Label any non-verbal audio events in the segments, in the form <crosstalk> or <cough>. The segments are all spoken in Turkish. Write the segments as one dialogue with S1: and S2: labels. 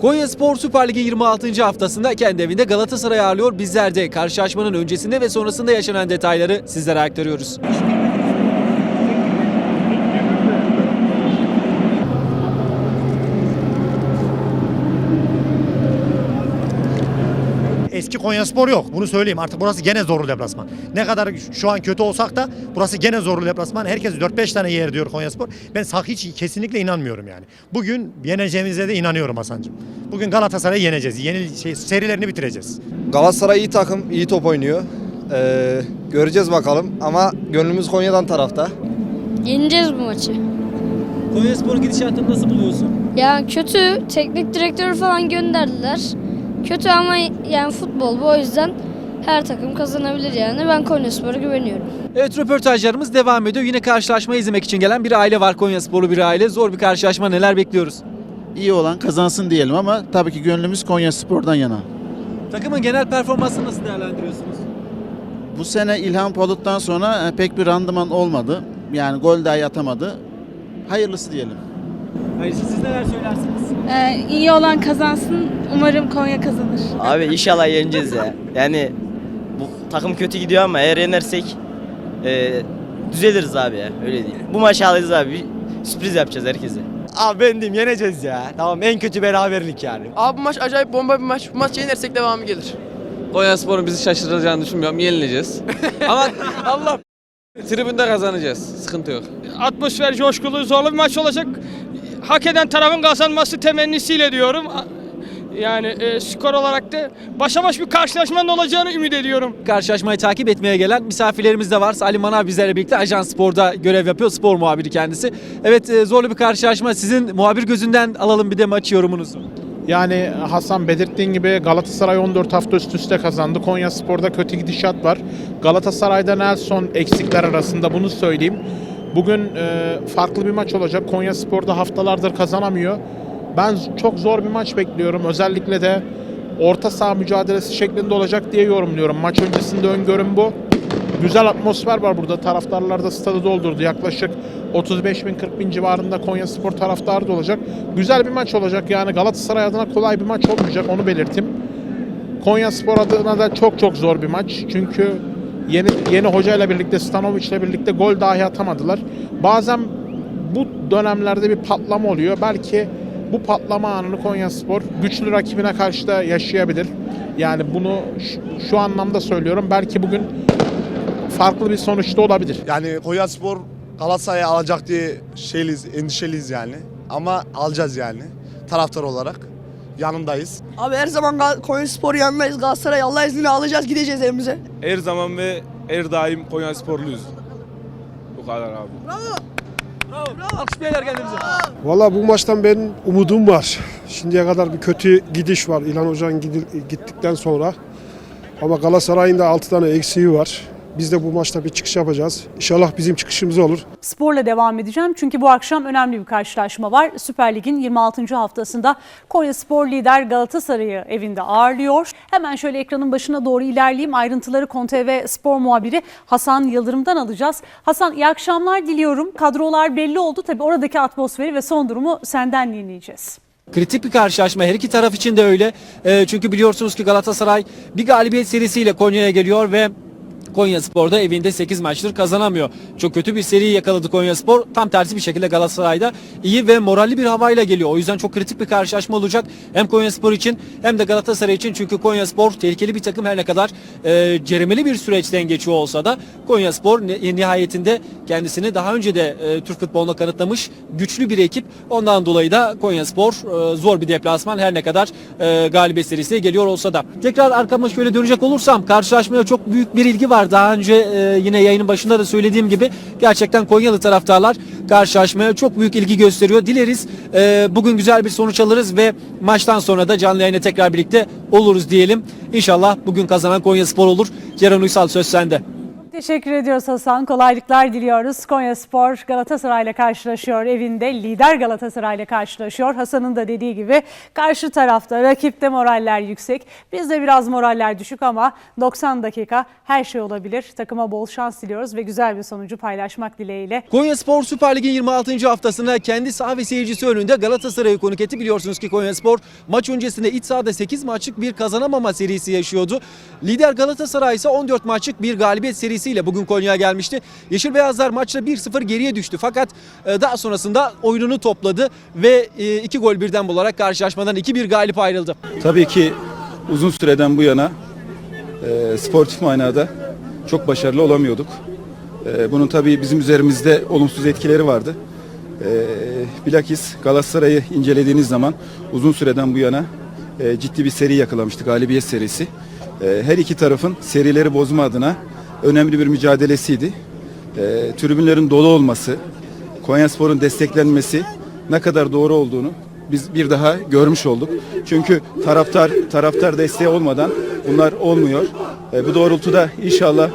S1: Konya Spor Süper Lig'in 26. haftasında kendi evinde Galatasaray ağırlıyor. Bizler de karşılaşmanın öncesinde ve sonrasında yaşanan detayları sizlere aktarıyoruz.
S2: Konyaspor yok. Bunu söyleyeyim. Artık burası gene zorlu deplasman. Ne kadar şu an kötü olsak da burası gene zorlu deplasman. Herkes 4-5 tane yer diyor Konyaspor. Ben sak hiç kesinlikle inanmıyorum yani. Bugün yeneceğimize de inanıyorum Hasan'cığım. Bugün Galatasaray'ı yeneceğiz. Yeni şey, serilerini bitireceğiz.
S3: Galatasaray iyi takım, iyi top oynuyor. Ee, göreceğiz bakalım ama gönlümüz Konya'dan tarafta.
S4: Yeneceğiz bu maçı.
S1: Konya Spor gidişatını nasıl buluyorsun?
S4: Ya kötü, teknik direktörü falan gönderdiler. Kötü ama yani futbol bu o yüzden her takım kazanabilir yani. Ben Konyaspor'a güveniyorum.
S1: Evet röportajlarımız devam ediyor. Yine karşılaşmayı izlemek için gelen bir aile var. Konya Sporlu bir aile. Zor bir karşılaşma. Neler bekliyoruz?
S5: iyi olan kazansın diyelim ama tabii ki gönlümüz Konya Spor'dan yana.
S1: Takımın genel performansını nasıl değerlendiriyorsunuz?
S5: Bu sene İlhan Palut'tan sonra e, pek bir randıman olmadı. Yani gol dahi atamadı. Hayırlısı diyelim.
S1: Hayır siz neler söylersiniz?
S6: Ee, iyi olan kazansın. Umarım Konya kazanır.
S7: Abi inşallah yeneceğiz ya. Yani bu takım kötü gidiyor ama eğer yenersek e, düzeliriz abi ya. Öyle değil. Bu maçı alacağız abi. Bir sürpriz yapacağız herkese.
S8: Abi ben diyeyim yeneceğiz ya. Tamam en kötü beraberlik yani.
S9: Abi bu maç acayip bomba bir maç. Bu maç yenersek devamı gelir.
S10: Konya Spor'un bizi şaşırtacağını düşünmüyorum. Yenileceğiz. <laughs> Ama Allah tribünde kazanacağız. Sıkıntı yok.
S9: Atmosfer coşkulu, zorlu bir maç olacak. Hak eden tarafın kazanması temennisiyle diyorum. Yani e, skor olarak da başa baş bir karşılaşmanın olacağını ümit ediyorum.
S1: Karşılaşmayı takip etmeye gelen misafirlerimiz de var. Salim Manav bizlerle birlikte Ajans Spor'da görev yapıyor. Spor muhabiri kendisi. Evet e, zorlu bir karşılaşma. Sizin muhabir gözünden alalım bir de maç yorumunuzu.
S11: Yani Hasan belirttiğin gibi Galatasaray 14 hafta üst üste kazandı. Konya Spor'da kötü gidişat var. Galatasaray'da Nelson eksikler arasında bunu söyleyeyim. Bugün e, farklı bir maç olacak. Konya Spor'da haftalardır kazanamıyor. Ben çok zor bir maç bekliyorum. Özellikle de orta saha mücadelesi şeklinde olacak diye yorumluyorum. Maç öncesinde öngörüm bu. Güzel atmosfer var burada. Taraftarlar da stadı doldurdu. Yaklaşık 35 bin 40 bin civarında Konya Spor taraftarı da olacak. Güzel bir maç olacak. Yani Galatasaray adına kolay bir maç olmayacak. Onu belirteyim. Konya Spor adına da çok çok zor bir maç. Çünkü yeni yeni hocayla birlikte Stanovic ile birlikte gol dahi atamadılar. Bazen bu dönemlerde bir patlama oluyor. Belki bu patlama anını Konya Spor güçlü rakibine karşı da yaşayabilir. Yani bunu şu, şu anlamda söylüyorum. Belki bugün farklı bir sonuçta olabilir.
S12: Yani Konyaspor Galatasaray'ı alacak diye şeyliyiz, endişeliyiz yani. Ama alacağız yani taraftar olarak. Yanındayız.
S9: Abi her zaman Konya Spor yanındayız. Galatasaray Allah izniyle alacağız gideceğiz evimize.
S10: Her zaman ve her daim Konya Sporluyuz. Bu kadar abi.
S11: Valla bu maçtan benim umudum var. Şimdiye kadar bir kötü gidiş var İlhan Hoca'nın gidil- gittikten sonra. Ama Galatasaray'ın da 6 tane eksiği var. Biz de bu maçta bir çıkış yapacağız. İnşallah bizim çıkışımız olur.
S6: Sporla devam edeceğim çünkü bu akşam önemli bir karşılaşma var. Süper Lig'in 26. haftasında Konya Spor lider Galatasaray'ı evinde ağırlıyor. Hemen şöyle ekranın başına doğru ilerleyeyim. Ayrıntıları KonTV Spor muhabiri Hasan Yıldırım'dan alacağız. Hasan iyi akşamlar diliyorum. Kadrolar belli oldu. Tabii oradaki atmosferi ve son durumu senden dinleyeceğiz.
S1: Kritik bir karşılaşma. Her iki taraf için de öyle. E, çünkü biliyorsunuz ki Galatasaray bir galibiyet serisiyle Konya'ya geliyor ve Konya Spor'da evinde 8 maçtır kazanamıyor. Çok kötü bir seri yakaladı Konya Spor. Tam tersi bir şekilde Galatasaray'da iyi ve moralli bir havayla geliyor. O yüzden çok kritik bir karşılaşma olacak. Hem Konya Spor için hem de Galatasaray için. Çünkü Konya Spor tehlikeli bir takım her ne kadar e, ceremeli bir süreçten geçiyor olsa da Konya Spor ni- nihayetinde kendisini daha önce de e, Türk futboluna kanıtlamış güçlü bir ekip. Ondan dolayı da Konya Spor e, zor bir deplasman her ne kadar e, galibiyet serisi geliyor olsa da. Tekrar arkama şöyle dönecek olursam karşılaşmaya çok büyük bir ilgi var. Daha önce e, yine yayının başında da söylediğim gibi gerçekten Konyalı taraftarlar karşılaşmaya çok büyük ilgi gösteriyor. Dileriz e, bugün güzel bir sonuç alırız ve maçtan sonra da canlı yayına tekrar birlikte oluruz diyelim. İnşallah bugün kazanan Konya Spor olur. Ceren Uysal söz sende.
S6: Teşekkür ediyoruz Hasan. Kolaylıklar diliyoruz. Konya Spor Galatasaray ile karşılaşıyor evinde. Lider Galatasaray ile karşılaşıyor. Hasan'ın da dediği gibi karşı tarafta rakipte moraller yüksek. Bizde biraz moraller düşük ama 90 dakika her şey olabilir. Takıma bol şans diliyoruz ve güzel bir sonucu paylaşmak dileğiyle.
S1: Konya Spor Süper Lig'in 26. haftasında kendi saha ve seyircisi önünde Galatasaray'ı konuk etti. Biliyorsunuz ki Konya Spor maç öncesinde iç sahada 8 maçlık bir kazanamama serisi yaşıyordu. Lider Galatasaray ise 14 maçlık bir galibiyet serisiyle bugün Konya'ya gelmişti. Yeşil Beyazlar maçta 1-0 geriye düştü fakat e, daha sonrasında oyununu topladı ve 2 gol birden bularak karşılaşmadan 2-1 galip ayrıldı.
S13: Tabii ki uzun süreden bu yana e, sportif manada çok başarılı olamıyorduk. E, bunun tabii bizim üzerimizde olumsuz etkileri vardı. E, bilakis Galatasaray'ı incelediğiniz zaman uzun süreden bu yana e, ciddi bir seri yakalamıştık, galibiyet serisi. E, her iki tarafın serileri bozma adına önemli bir mücadelesiydi. E, tribünlerin dolu olması, Konyaspor'un desteklenmesi ne kadar doğru olduğunu biz bir daha görmüş olduk. Çünkü taraftar taraftar desteği olmadan bunlar olmuyor. E, bu doğrultuda inşallah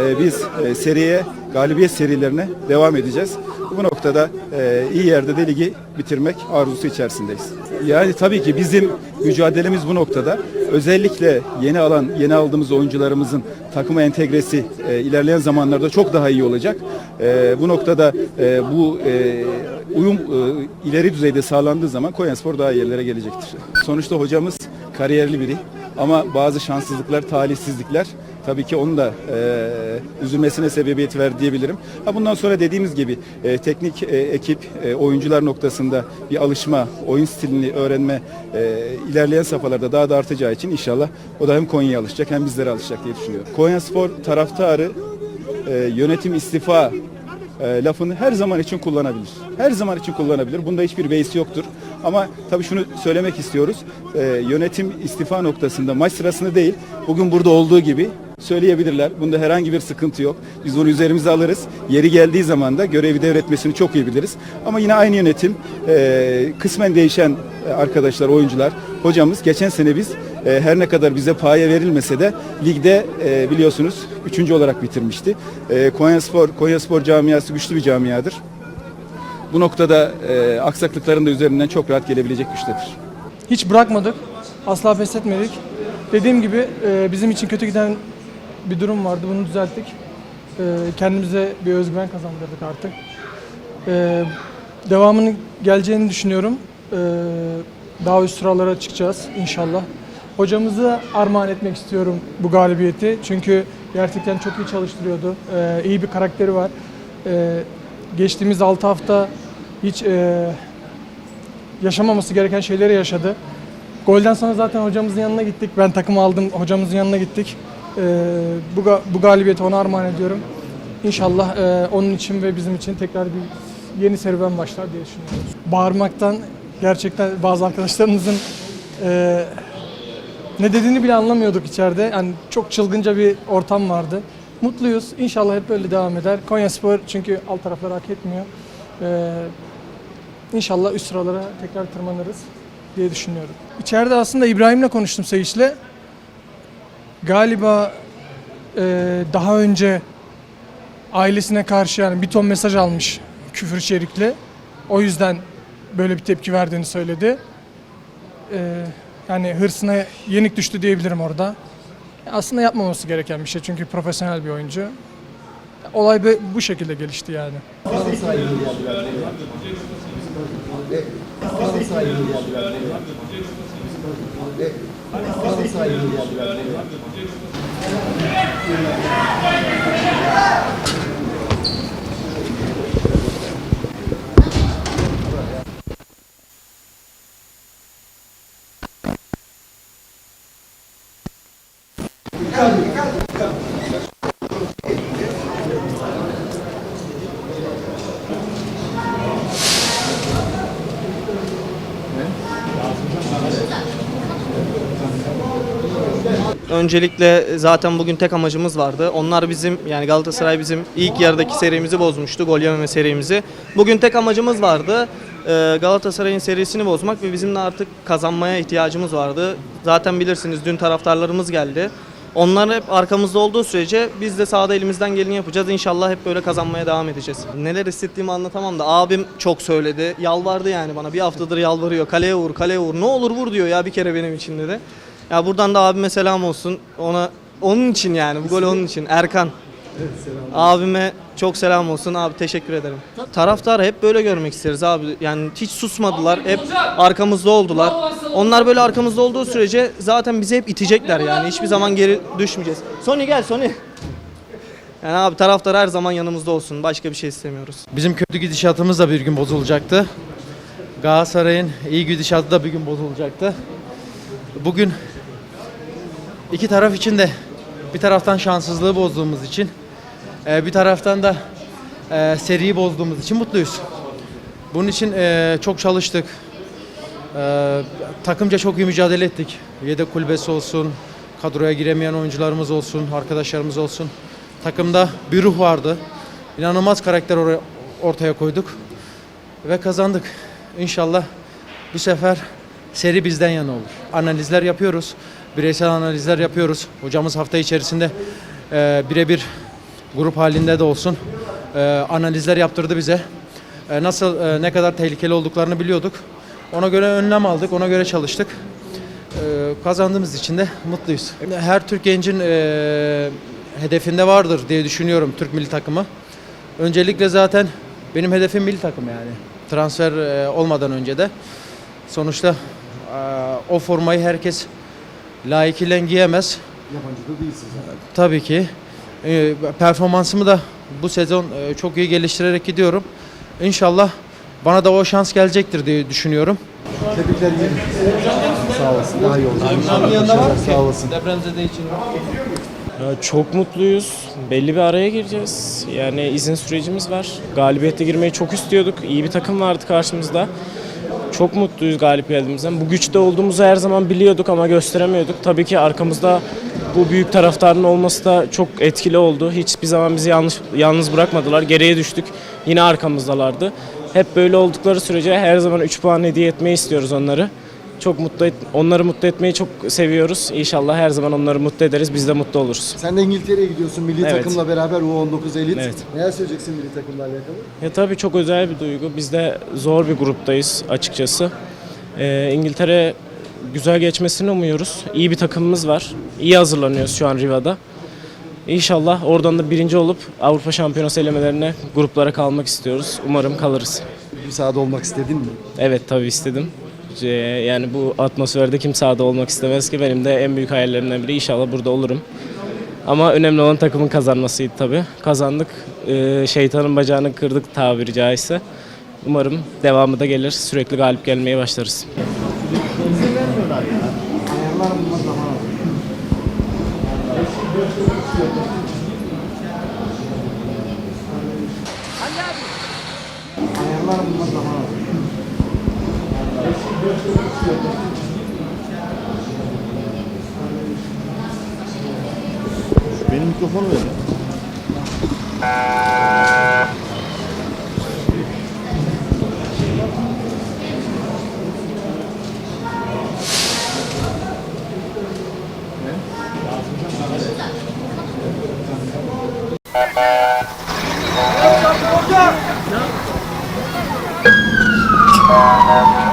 S13: e, biz e, seriye galibiyet serilerine devam edeceğiz. Bu noktada e, iyi yerde de ligi bitirmek arzusu içerisindeyiz. Yani tabii ki bizim mücadelemiz bu noktada. Özellikle yeni alan, yeni aldığımız oyuncularımızın takıma entegresi e, ilerleyen zamanlarda çok daha iyi olacak. E, bu noktada e, bu e, uyum e, ileri düzeyde sağlandığı zaman Konyaspor daha yerlere gelecektir. Sonuçta hocamız kariyerli biri ama bazı şanssızlıklar, talihsizlikler tabii ki onun da e, üzülmesine sebebiyet verdi diyebilirim. Ha bundan sonra dediğimiz gibi e, teknik e, ekip e, oyuncular noktasında bir alışma, oyun stilini öğrenme e, ilerleyen safhalarda daha da artacağı için inşallah o da hem Konya'ya alışacak hem bizlere alışacak diye düşünüyorum. Konyaspor taraftarı e, yönetim istifa e, lafını her zaman için kullanabilir. Her zaman için kullanabilir. Bunda hiçbir beis yoktur. Ama tabii şunu söylemek istiyoruz. E, yönetim istifa noktasında maç sırasında değil, bugün burada olduğu gibi söyleyebilirler. Bunda herhangi bir sıkıntı yok. Biz onu üzerimize alırız. Yeri geldiği zaman da görevi devretmesini çok iyi biliriz. Ama yine aynı yönetim, e, kısmen değişen e, arkadaşlar, oyuncular, hocamız geçen sene biz e, her ne kadar bize paye verilmese de ligde e, biliyorsunuz üçüncü olarak bitirmişti. E, Konyaspor, Konyaspor camiası güçlü bir camiadır. Bu noktada e, aksaklıkların da üzerinden çok rahat gelebilecek güçtedir.
S9: Hiç bırakmadık. Asla pes etmedik. Dediğim gibi e, bizim için kötü giden bir durum vardı. Bunu düzelttik. E, kendimize bir özgüven kazandırdık artık. E, devamının geleceğini düşünüyorum. E, daha üst sıralara çıkacağız inşallah. Hocamızı armağan etmek istiyorum bu galibiyeti. Çünkü gerçekten çok iyi çalıştırıyordu. E, iyi bir karakteri var. E, geçtiğimiz 6 hafta hiç e, yaşamaması gereken şeyleri yaşadı. Golden sonra zaten hocamızın yanına gittik. Ben takımı aldım, hocamızın yanına gittik. Ee, bu, bu galibiyeti ona armağan ediyorum. İnşallah e, onun için ve bizim için tekrar bir yeni serüven başlar diye düşünüyorum. Bağırmaktan gerçekten bazı arkadaşlarımızın e, ne dediğini bile anlamıyorduk içeride. Yani çok çılgınca bir ortam vardı. Mutluyuz. İnşallah hep böyle devam eder. Konyaspor çünkü alt tarafları hak etmiyor. Ee, İnşallah üst sıralara tekrar tırmanırız diye düşünüyorum. İçeride aslında İbrahim'le konuştum Seyiç'le. Galiba e, daha önce ailesine karşı yani bir ton mesaj almış küfür içerikli. O yüzden böyle bir tepki verdiğini söyledi. E, yani hırsına yenik düştü diyebilirim orada. Aslında yapmaması gereken bir şey çünkü profesyonel bir oyuncu. Olay bu- şekilde gelişti yani ve bana saygı.
S7: Öncelikle zaten bugün tek amacımız vardı. Onlar bizim yani Galatasaray bizim ilk yarıdaki serimizi bozmuştu. Gol yememe serimizi. Bugün tek amacımız vardı. Ee, Galatasaray'ın serisini bozmak ve bizim de artık kazanmaya ihtiyacımız vardı. Zaten bilirsiniz dün taraftarlarımız geldi. Onlar hep arkamızda olduğu sürece biz de sahada elimizden geleni yapacağız. İnşallah hep böyle kazanmaya devam edeceğiz. Neler hissettiğimi anlatamam da abim çok söyledi. Yalvardı yani bana. Bir haftadır yalvarıyor. Kaleye vur, kaleye vur. Ne olur vur diyor ya bir kere benim için dedi. Ya buradan da abime selam olsun. Ona onun için yani bu gol onun için. Erkan. Abime çok selam olsun abi teşekkür ederim. Taraftarı hep böyle görmek isteriz abi. Yani hiç susmadılar. Hep arkamızda oldular. Onlar böyle arkamızda olduğu sürece zaten bizi hep itecekler yani. Hiçbir zaman geri düşmeyeceğiz. Sony gel Sony. Yani abi taraftar her zaman yanımızda olsun. Başka bir şey istemiyoruz.
S8: Bizim kötü gidişatımız da bir gün bozulacaktı. Galatasaray'ın iyi gidişatı da bir gün bozulacaktı. Bugün iki taraf için de bir taraftan şanssızlığı bozduğumuz için e, bir taraftan da e, seriyi bozduğumuz için mutluyuz. Bunun için e, çok çalıştık. Takımca çok iyi mücadele ettik. Yedek kulübesi olsun, kadroya giremeyen oyuncularımız olsun, arkadaşlarımız olsun. Takımda bir ruh vardı. İnanılmaz karakter ortaya koyduk ve kazandık. İnşallah bu sefer seri bizden yana olur. Analizler yapıyoruz. Bireysel analizler yapıyoruz. Hocamız hafta içerisinde e, birebir grup halinde de olsun e, analizler yaptırdı bize. E, nasıl e, ne kadar tehlikeli olduklarını biliyorduk. Ona göre önlem aldık, ona göre çalıştık. E, kazandığımız için de mutluyuz. Her Türk gencin e, hedefinde vardır diye düşünüyorum Türk milli takımı. Öncelikle zaten benim hedefim milli takım yani. Transfer e, olmadan önce de. Sonuçta o formayı herkes layıkıyla giyemez.
S14: Yabancı da değilsiniz.
S8: Tabii ki. E, performansımı da bu sezon e, çok iyi geliştirerek gidiyorum. İnşallah bana da o şans gelecektir diye düşünüyorum.
S14: Tebrikler. Sağ olasın. Daha iyi olacak. Sağ olasın.
S8: Depremzede için.
S15: çok mutluyuz. Belli bir araya gireceğiz. Yani izin sürecimiz var. Galibiyette girmeyi çok istiyorduk. İyi bir takım vardı karşımızda. Çok mutluyuz galip geldiğimizden. Bu güçte olduğumuzu her zaman biliyorduk ama gösteremiyorduk. Tabii ki arkamızda bu büyük taraftarın olması da çok etkili oldu. Hiçbir zaman bizi yanlış yalnız bırakmadılar. Geriye düştük. Yine arkamızdalardı. Hep böyle oldukları sürece her zaman 3 puan hediye etmeyi istiyoruz onları. Çok mutlu et, onları mutlu etmeyi çok seviyoruz. İnşallah her zaman onları mutlu ederiz. Biz de mutlu oluruz.
S14: Sen de İngiltere'ye gidiyorsun milli
S15: Evet.
S14: takımla beraber U19 elit.
S15: Evet.
S14: Neler söyleyeceksin milli takımla alakalı?
S15: Ya tabii çok özel bir duygu. Biz de zor bir gruptayız açıkçası. Ee, İngiltere güzel geçmesini umuyoruz. İyi bir takımımız var. İyi hazırlanıyoruz şu an Riva'da. İnşallah oradan da birinci olup Avrupa Şampiyonası elemelerine gruplara kalmak istiyoruz. Umarım kalırız.
S14: Bir sahada olmak istedin mi?
S15: Evet tabii istedim. Ee, Yani bu atmosferde kim sahada olmak istemez ki benim de en büyük hayallerimden biri inşallah burada olurum. Ama önemli olan takımın kazanmasıydı tabii. Kazandık. Ee, şeytanın bacağını kırdık tabiri caizse. Umarım devamı da gelir. Sürekli galip gelmeye başlarız.
S14: Benim mikrofonu ver.
S11: Güzel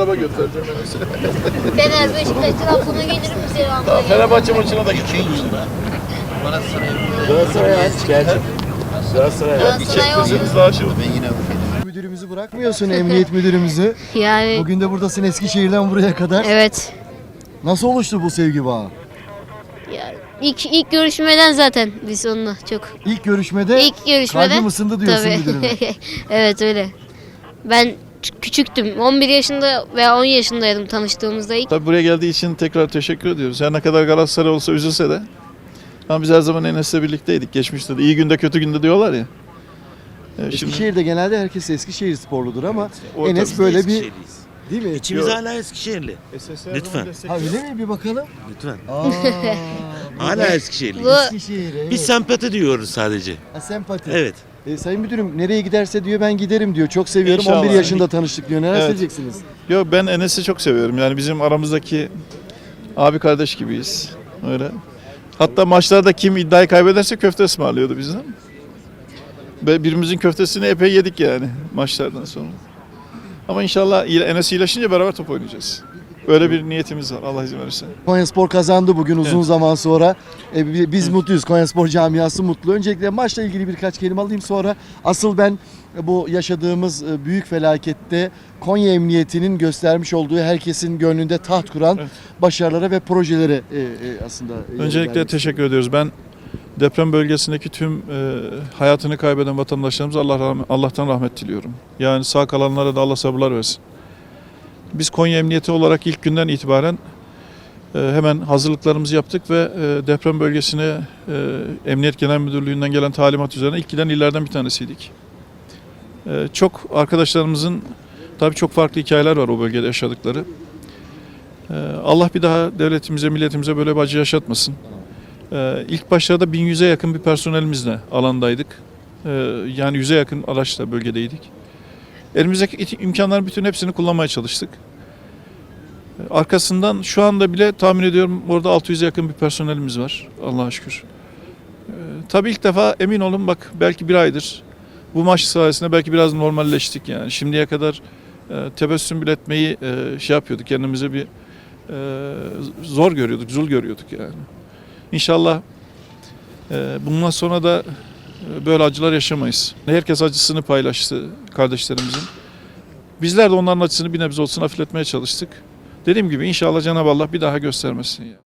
S11: araba götüreceğim <laughs> ben
S4: Fener Beşiktaş tarafına gelirim bize devamlı.
S11: Fenerbahçe maçına da gideceğim. Galatasaray aç gel. Galatasaray
S4: Galatasaray olsun.
S11: daha şey
S14: Müdürümüzü bırakmıyorsun, emniyet müdürümüzü. <laughs>
S4: Yani
S14: Bugün de buradasın Eskişehir'den buraya kadar.
S4: evet.
S14: Nasıl oluştu bu sevgi bağı?
S4: Ya, ilk, ilk görüşmeden zaten biz onunla çok.
S14: İlk görüşmede
S4: İlk görüşmeden.
S14: kalbim ısındı diyorsun
S4: Tabii.
S14: müdürüme. <laughs>
S4: evet öyle. Ben küçüktüm. 11 yaşında veya 10 yaşındaydım tanıştığımızda ilk.
S11: Tabii buraya geldiği için tekrar teşekkür ediyoruz. Her ne kadar Galatasaray olsa üzülse de. Ama biz her zaman Enes'le birlikteydik. Geçmişte de iyi günde kötü günde diyorlar ya. Ee, Şimdi
S14: Eskişehir'de genelde herkes Eskişehir sporludur ama
S11: o
S14: Enes
S11: tabii-
S14: böyle bir değil mi?
S11: İçimiz
S12: hala Eskişehirli. Lütfen.
S14: Ha öyle mi? Bir bakalım.
S12: Lütfen.
S14: Aa, <laughs>
S12: Hala Eskişehirli.
S4: Bu
S14: Eskişehir evet.
S12: Biz sempati diyoruz sadece.
S14: Ha, sempati.
S12: Evet.
S14: E, Sayın Müdürüm nereye giderse diyor ben giderim diyor. Çok seviyorum.
S16: İnşallah.
S14: 11 yaşında tanıştık diyor. Neler
S16: Evet.
S14: söyleyeceksiniz?
S16: Yo ben Enes'i çok seviyorum. Yani bizim aramızdaki abi kardeş gibiyiz. Öyle. Hatta maçlarda kim iddiayı kaybederse köfte ısmarlıyordu bizden. Ve birimizin köftesini epey yedik yani maçlardan sonra. Ama inşallah iyi- Enes iyileşince beraber top oynayacağız. Böyle bir niyetimiz var Allah izin verirse.
S14: Konyaspor kazandı bugün uzun
S16: Evet.
S14: zaman sonra. E, bi- biz mutluyuz. Konyaspor camiası mutlu. Öncelikle maçla ilgili birkaç kelime alayım sonra asıl ben bu yaşadığımız e, büyük felakette Konya Emniyeti'nin göstermiş olduğu herkesin gönlünde taht kuran
S16: Evet.
S14: başarılara ve projelere e, e, aslında e,
S16: Öncelikle teşekkür ediyoruz. Ben deprem bölgesindeki tüm e, hayatını kaybeden vatandaşlarımıza Allah rahmet, Allah'tan rahmet diliyorum. Yani sağ kalanlara da Allah sabırlar versin. Biz Konya Emniyeti olarak ilk günden itibaren e, hemen hazırlıklarımızı yaptık ve e, deprem bölgesine e, Emniyet Genel Müdürlüğü'nden gelen talimat üzerine ilk giden illerden bir tanesiydik. Çok arkadaşlarımızın tabii çok farklı hikayeler var o bölgede yaşadıkları. Allah bir daha devletimize, milletimize böyle bir acı yaşatmasın. İlk başlarda 1100'e yakın bir personelimizle alandaydık. Yani 100'e yakın araçla bölgedeydik. Elimizdeki imkanların bütün hepsini kullanmaya çalıştık. Arkasından şu anda bile tahmin ediyorum orada 600'e yakın bir personelimiz var Allah'a şükür. Ee, tabii ilk defa emin olun bak belki bir aydır bu maç sayesinde belki biraz normalleştik yani. Şimdiye kadar e, tebessüm bile etmeyi e, şey yapıyorduk kendimize bir e, zor görüyorduk, zul görüyorduk yani. İnşallah bundan sonra da böyle acılar yaşamayız. Herkes acısını paylaştı kardeşlerimizin. Bizler de onların acısını bir nebze olsun hafifletmeye çalıştık. Dediğim gibi inşallah Cenab-ı Allah bir daha göstermesin. Yani.